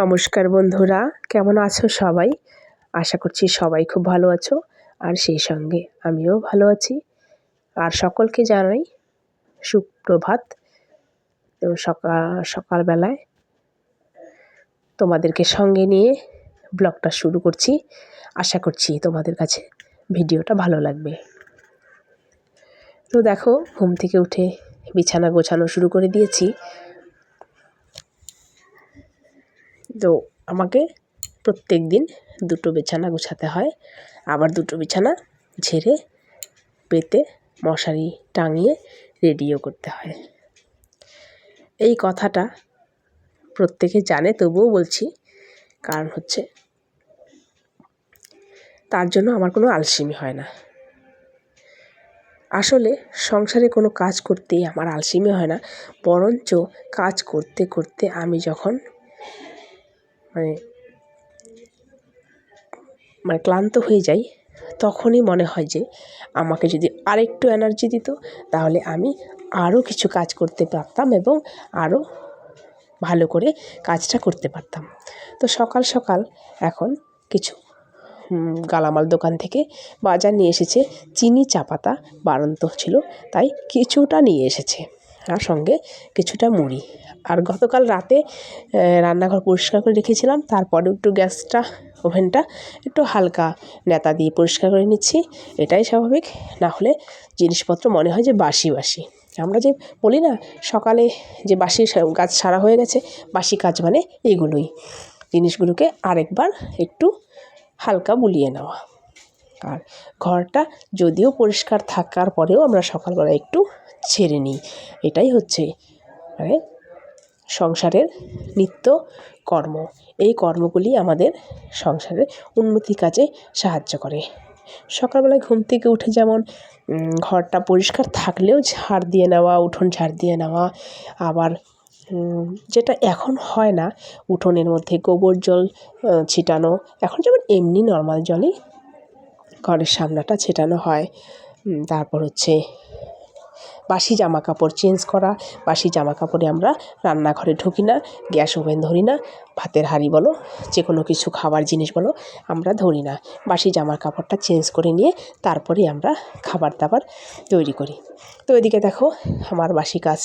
নমস্কার বন্ধুরা, কেমন আছো সবাই? আশা করছি সবাই খুব ভালো আছো, আর সেই সঙ্গে আমিও ভালো আছি। আর সকলকে জানাই সুপ্রভাত। তো সকাল সকালবেলায় তোমাদেরকে সঙ্গে নিয়ে ব্লগটা শুরু করছি। আশা করছি তোমাদের কাছে ভিডিওটা ভালো লাগবে। তো দেখো, ঘুম থেকে উঠে বিছানা গোছানো শুরু করে দিয়েছি। তো আমাকে প্রত্যেক দিন দুটো বিছানা গোছাতে হয়। আবার দুটো বিছানা ঝেড়ে, পেতে, মশারি টাঙিয়ে রেডিও করতে হয়। এই কথাটা প্রত্যেকে জানে, তবুও বলছি, কারণ হচ্ছে তার জন্য আমার কোনো আলসেমি হয় না। আসলে সংসারে কোনো কাজ করতেই আমার আলসেমি হয় না, বরঞ্চ কাজ করতে করতে আমি যখন মানে মানে ক্লান্ত হয়ে যাই, তখনই মনে হয় যে আমাকে যদি আরেকটু এনার্জি দিত, তাহলে আমি আরও কিছু কাজ করতে পারতাম এবং আরও ভালো করে কাজটা করতে পারতাম। তো সকাল সকাল এখন কিছু গালামাল দোকান থেকে বাজার নিয়ে এসেছে। চিনি চা পাতা বাড়ন্ত ছিল, তাই কিছুটা নিয়ে এসেছে। আর সঙ্গে কিছুটা মুড়ি। আর গতকাল রাতে রান্নাঘর পরিষ্কার করে রেখেছিলাম, তারপরে একটু গ্যাসটা, ওভেনটা একটু হালকা নেতা দিয়ে পরিষ্কার করে নিচ্ছি। এটাই স্বাভাবিক, না হলে জিনিসপত্র মনে হয় যে বাসি বাসি। আমরা যে বলি না, সকালে যে বাসি গাছ সারা হয়ে গেছে, বাসি কাজ মানে এগুলোই। জিনিসগুলোকে আরেকবার একটু হালকা বুলিয়ে নেওয়া। আর ঘরটা যদিও পরিষ্কার থাকার পরেও আমরা সকালবেলা একটু ছেড়ে নিই। এটাই হচ্ছে মানে সংসারের নিত্য কর্ম। এই কর্মগুলি আমাদের সংসারের উন্নতি কাজে সাহায্য করে। সকালবেলায় ঘুম থেকে উঠে যেমন ঘরটা পরিষ্কার থাকলেও ঝাড় দিয়ে নেওয়া, উঠোন ঝাড় দিয়ে নেওয়া, আবার যেটা এখন হয় না, উঠোনের মধ্যে গোবর জল ছিটানো, এখন যেমন এমনি নর্মাল জলই ঘরের সামনাটা ছেটানো হয়। তারপর হচ্ছে বাসি জামা কাপড় চেঞ্জ করা, বাসি জামা কাপড়ে আমরা রান্নাঘরে ঢুকি না, গ্যাস ওভেন ধরি না, ভাতের হাঁড়ি বলো যে কোনো কিছু খাবার জিনিস বলো, আমরা ধরি না। বাসি জামার কাপড়টা চেঞ্জ করে নিয়ে তারপরে আমরা খাবার দাবার তৈরি করি। তো এদিকে দেখো, আমার বাসি কাজ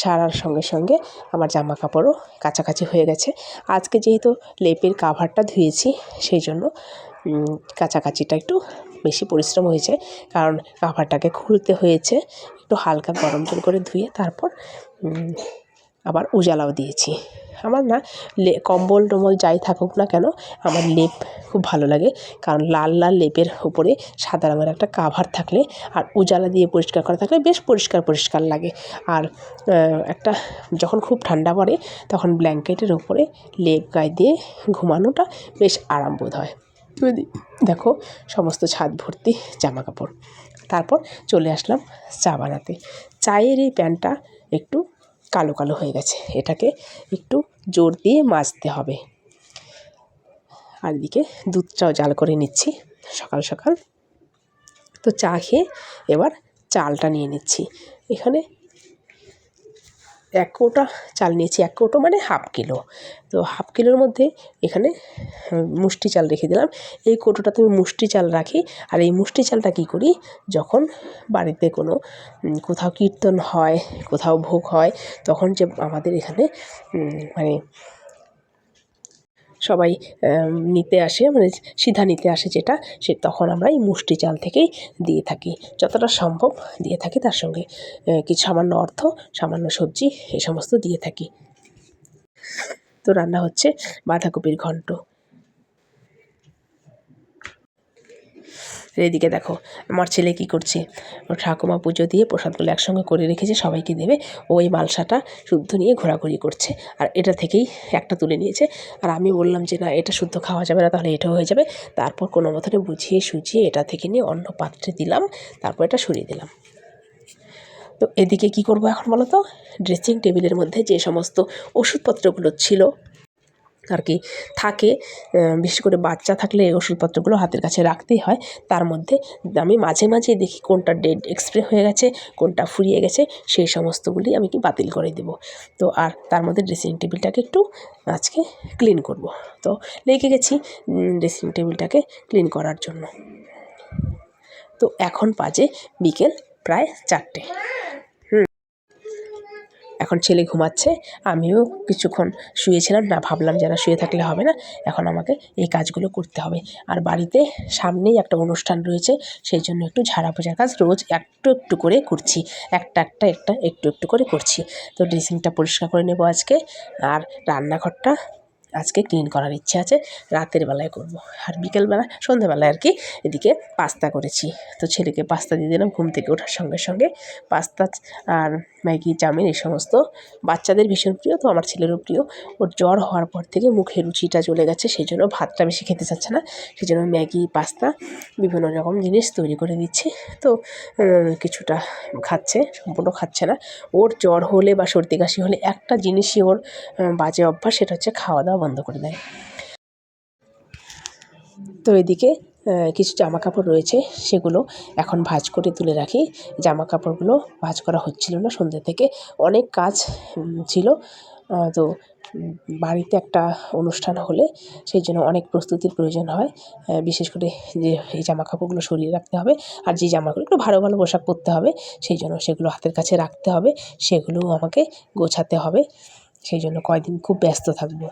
সারার সঙ্গে সঙ্গে আমার জামা কাপড়ও কাছাকাছি হয়ে গেছে। আজকে যেহেতু লেপের কাভারটা ধুয়েছি, সেই জন্য কাছাকাছিটা একটু বেশি পরিশ্রম হয়েছে, কারণ কাভারটাকে খুলতে হয়েছে, একটু হালকা গরম জল করে ধুয়ে তারপর আবার উজালাও দিয়েছি। আমার না লে, কম্বল টম্বল যাই থাকুক না কেন, আমার লেপ খুব ভালো লাগে, কারণ লাল লাল লেপের উপরে সাদা রঙের একটা কাভার থাকলে আর উজালা দিয়ে পরিষ্কার করা থাকলে বেশ পরিষ্কার পরিষ্কার লাগে। আর একটা যখন খুব ঠান্ডা পড়ে, তখন ব্ল্যাঙ্কেটের উপরে লেপ গায়ে দিয়ে ঘুমানোটা বেশ আরাম বোধ হয়। দেখো, সমস্ত ছাদ ভর্তি জামা কাপড় তারপর চলে আসলাম চা বানাতে। চায়ের এই প্যানটা একটু কালো কালো হয়ে গেছে। এটাকে একটু জোর দিয়ে মাজতে হবে। আর এদিকে দুধটাও জাল করে নিচ্ছি সকাল সকাল। তো চা খেয়ে এবার চালটা নিয়ে নিচ্ছি। এখানে এক কৌটা চাল নিয়েছি, এক কৌটো মানে হাফ কিলো। তো হাফ কিলোর মধ্যে এখানে মুষ্টি চাল রেখে দিলাম। এই কৌটোটাতে আমি মুষ্টি চাল রাখি। আর এই মুষ্টি চালটা কী করি? যখন বাড়িতে কোনো কোথাও কীর্তন হয়, কোথাও ভোগ হয়, তখন যে আমাদের এখানে মানে সবাই নিতে আসে মানে সিধা নিতে আসে যেটা, সে তখন আমরা এই মুষ্টি চাল থেকেই দিয়ে থাকি। যতটা সম্ভব দিয়ে থাকি, তার সঙ্গে কিছু সামান্য অর্থ, সামান্য সবজি, এ সমস্ত দিয়ে থাকি। তো রান্না হচ্ছে বাঁধাকপির ঘন্ট। এদিকে দেখো, আমার ছেলে কি করছে? ও ঠাকুমা পুজো দিয়ে প্রসাদগুলো একসঙ্গে করে রেখেছে, সবাইকে দেবে। ওই মালসাটা শুদ্ধ নিয়ে ঘোরাঘুরি করছে। আর এটা থেকেই একটা তুলে নিয়েছে। আর আমি বললাম যে, না, এটা শুদ্ধ খাওয়া যাবে না, তাহলে এটাও হয়ে যাবে। তারপর কোনো মতনে বুঝিয়ে সুঝিয়ে এটা থেকে নিয়ে অন্য পাত্রে দিলাম, তারপর এটা সরিয়ে দিলাম। তো এদিকে কি করব এখন বলো তো? ড্রেসিং টেবিলের মধ্যে যে সমস্ত ওষুধপত্রগুলো ছিল আর কি থাকে বিশেষ করে বাচ্চা থাকলে এই ওষুধপত্রগুলো হাতের কাছে রাখতেই হয়। তার মধ্যে আমি মাঝে মাঝে দেখি কোনটা ডেট এক্সপায়ার হয়ে গেছে, কোনটা ফুরিয়ে গেছে, সেই সমস্তগুলি আমি কি বাতিল করে দেবো। তো আর তার মধ্যে ড্রেসিং টেবিলটাকে একটু আজকে ক্লিন করব। তো লেগে গেছি ড্রেসিং টেবিলটাকে ক্লিন করার জন্য। তো এখন বাজে বিকেল প্রায় চারটে। এখন ছেলে ঘুমাচ্ছে, আমিও কিছুক্ষণ শুয়েছিলাম, না ভাবলাম যারা শুয়ে থাকলে হবে না, এখন আমাকে এই কাজগুলো করতে হবে। আর বাড়িতে সামনেই একটা অনুষ্ঠান রয়েছে, সেই জন্য একটু ঝাড়া পোছার কাজ রোজ একটু একটু করে করছি, একটা একটা একটা একটু একটু করে করছি। তো ড্রেসিংটা পরিষ্কার করে নেব আজকে, আর রান্নাঘরটা আজকে ক্লিন করার ইচ্ছে আছে, রাতের বেলায় করব। আর বিকেলবেলা, সন্ধ্যেবেলায় আর কি এদিকে পাস্তা করেছি। তো ছেলেকে পাস্তা দিয়ে দিলাম ঘুম থেকে ওঠার সঙ্গে সঙ্গে, পাস্তা আর ম্যাগি, চাউমিন এই সমস্ত বাচ্চাদের ভীষণ প্রিয়, তো আমার ছেলেরও প্রিয়। ওর জ্বর হওয়ার পর থেকে মুখে রুচিটা চলে গেছে, সেই জন্য ভাতটা বেশি খেতে চাচ্ছে না। সেই জন্য ম্যাগি, পাস্তা, বিভিন্ন রকম জিনিস তৈরি করে দিচ্ছি। তো কিছুটা খাচ্ছে, সম্পূর্ণ খাচ্ছে না। ওর জ্বর হলে বা সর্দি কাশি হলে একটা জিনিসই ওর বাজে অভ্যাস, সেটা হচ্ছে খাওয়া দাওয়া বন্ধ করে দেয়। তো এদিকে কিছু জামা কাপড় রয়েছে, সেগুলো এখন ভাঁজ করে তুলে রাখি। জামা কাপড়গুলো ভাঁজ করা হচ্ছিল না সন্ধ্যে থেকে। অনেক কাজ ছিল। তো বাড়িতে একটা অনুষ্ঠান হলে সেই জন্য অনেক প্রস্তুতির প্রয়োজন হয়। বিশেষ করে যে, এই জামা কাপড়গুলো সরিয়ে রাখতে হবে আর যে জামাগুলো একটু ভালো ভালো পোশাক পরতে হবে, সেই জন্য সেগুলো হাতের কাছে রাখতে হবে। সেগুলোও আমাকে গোছাতে হবে। সেই জন্য কয়দিন খুব ব্যস্ত থাকব।